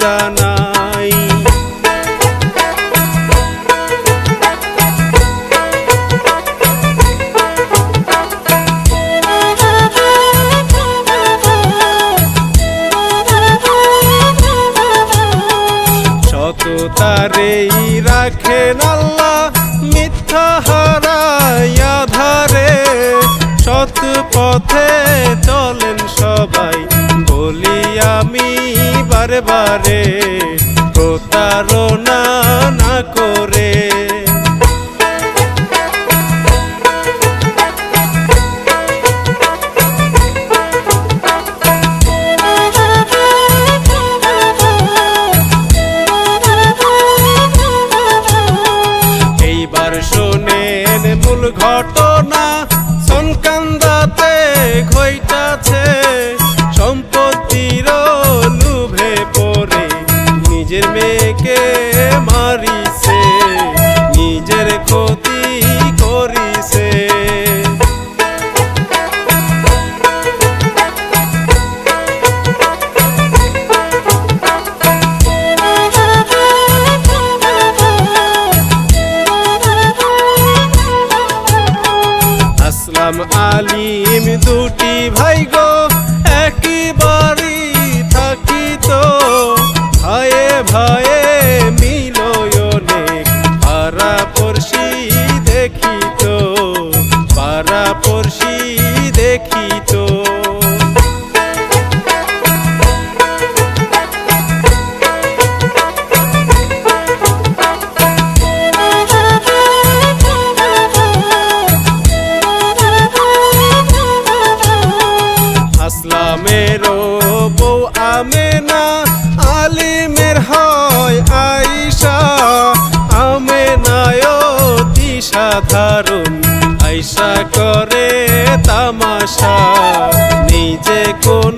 জানা বারে আমেরো বউ আমে না আলিমের হয় আইসা আমে নায় সাধারণ আইসা করে তামাশা। নিজে কোন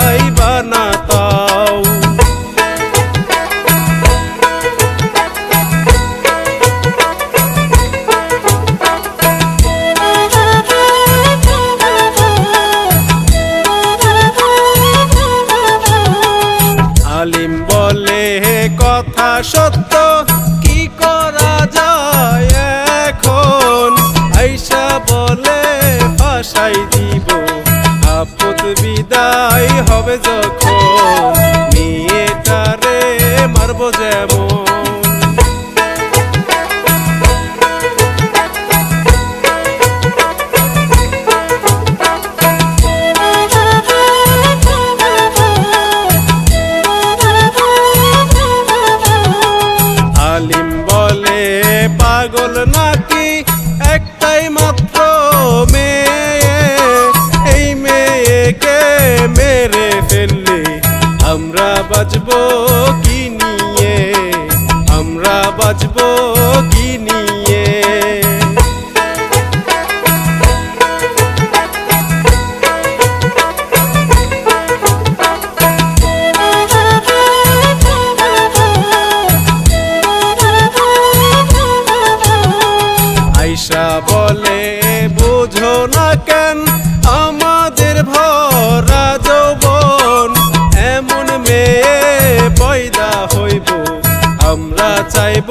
পাইব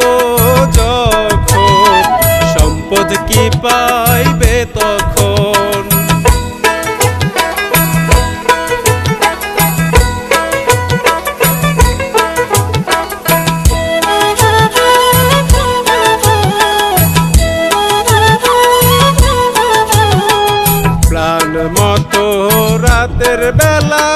যখন সম্পদ কি পাইবে তখন? রাতের বেলা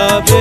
Up.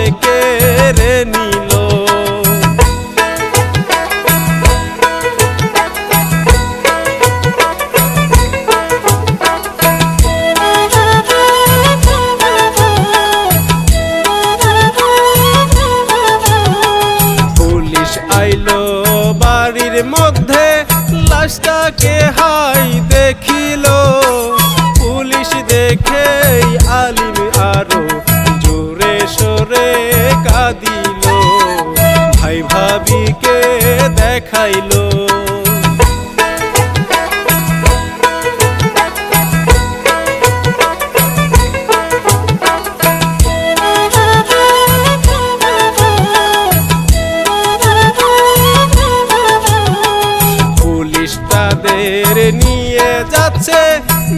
গেছে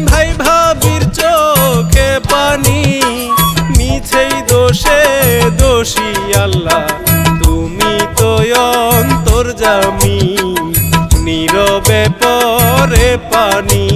ভাই ভাবির চোখে পানি, মিছেই দোষে দোষী আল্লাহ। তুমি তো অন্তর জামি নীরবে পরে পানি।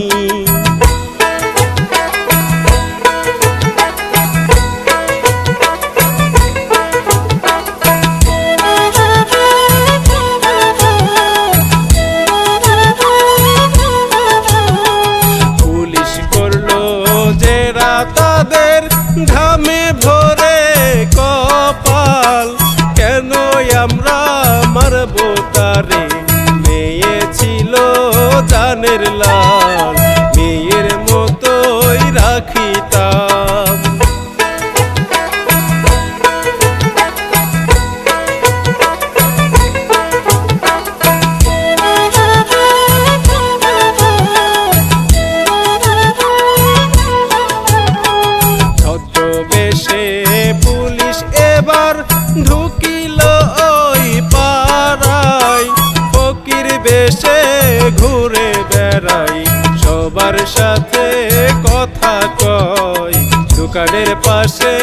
অন্ধকারের পাশে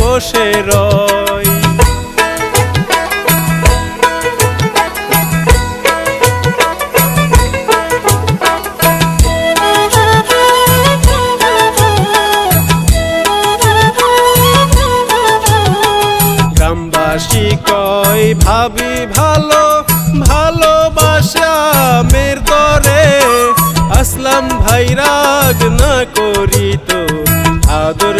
বসে রয় গ্রামবাসী কয়, ভাবি ভালো, ভালোবাসা মের দরে। আসলাম ভাইরাগ না করি তো, আদর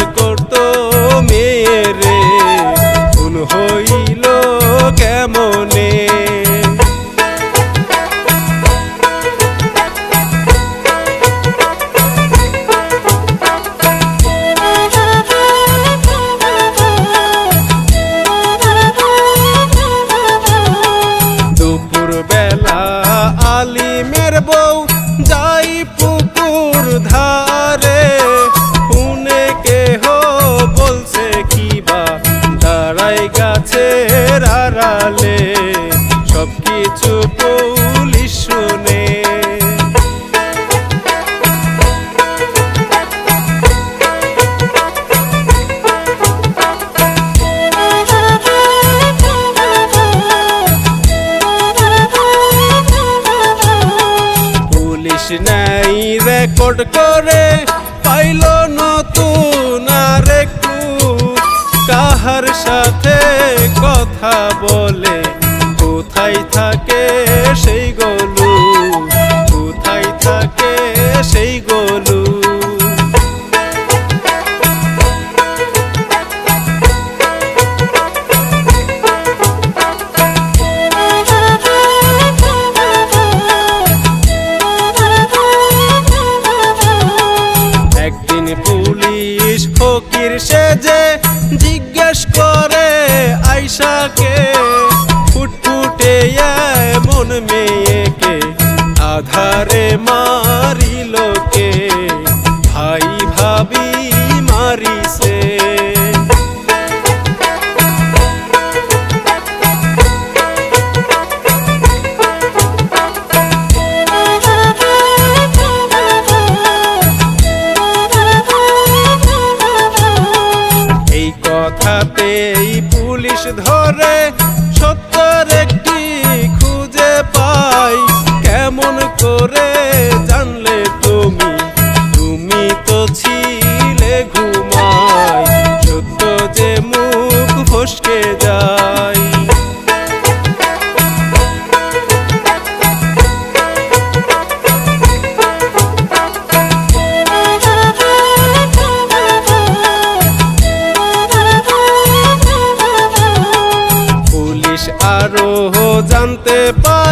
prepara.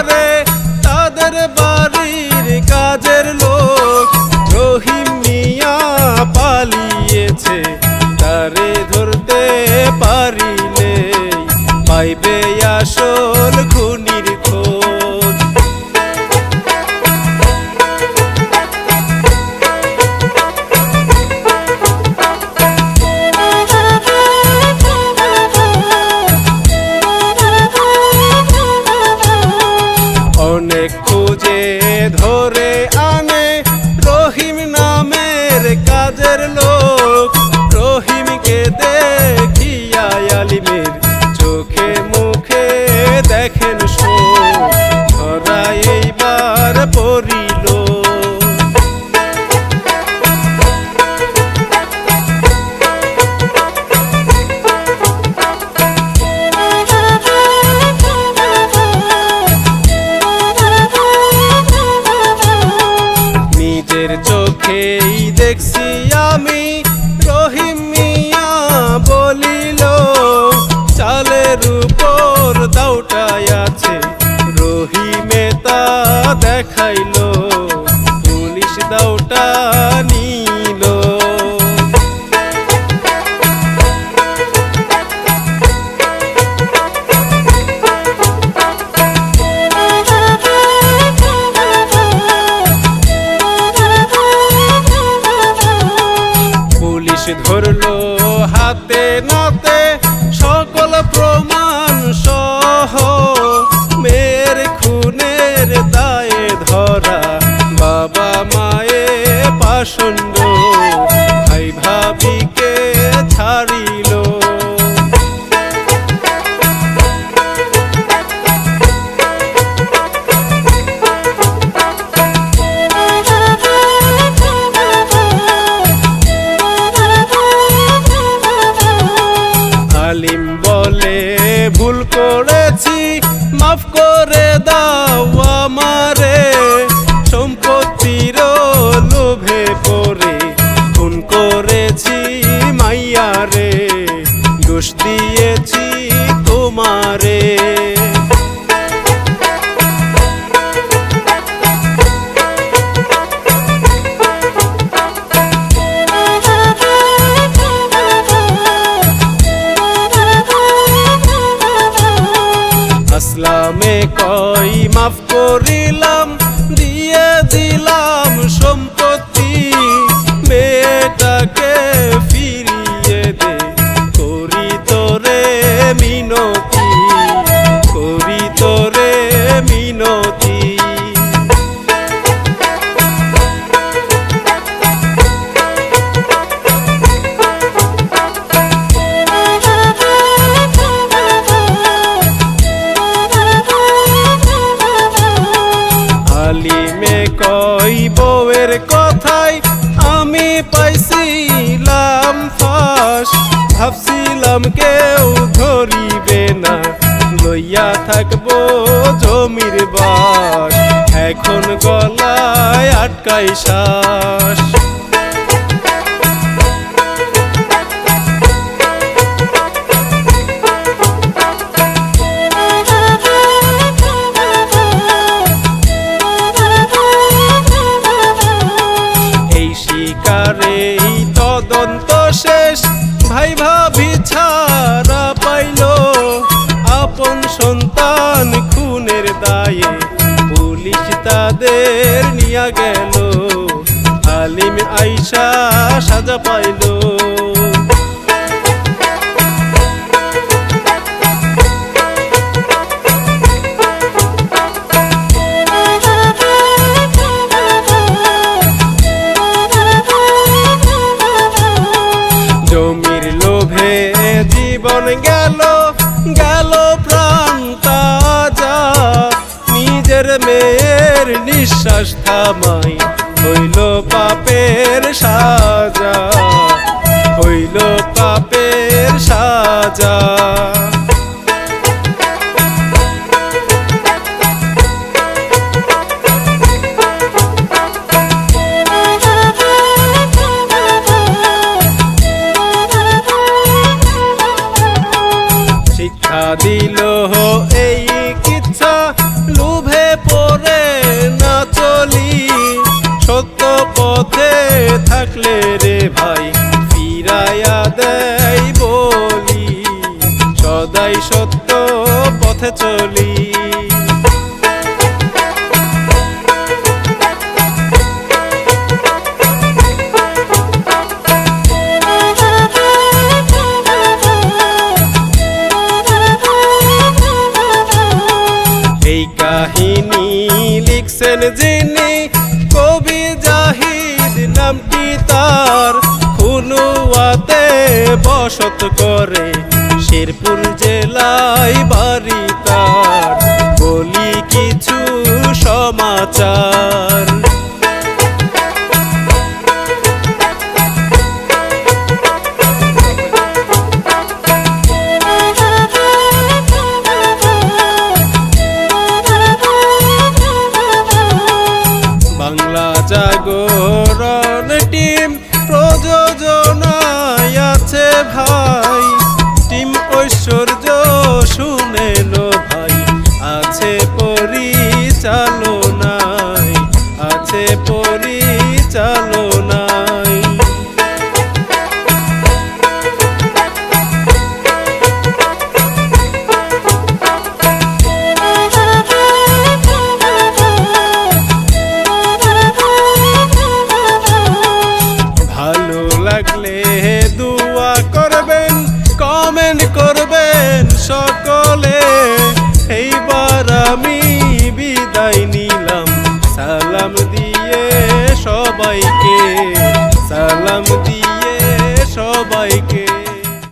We. দোষ দিয়েছি তোমারে। গেল। আলিম আইসা সাজা পাইল। জমির লোভে জীবন গেল। নিঃশ্বাস থামাই হইল পাপের সা বসত করে শেরপুর জেলায় বাড়ি তার। বলি কিছু সমাচার। পরিচালনায় আছে পরিচালনা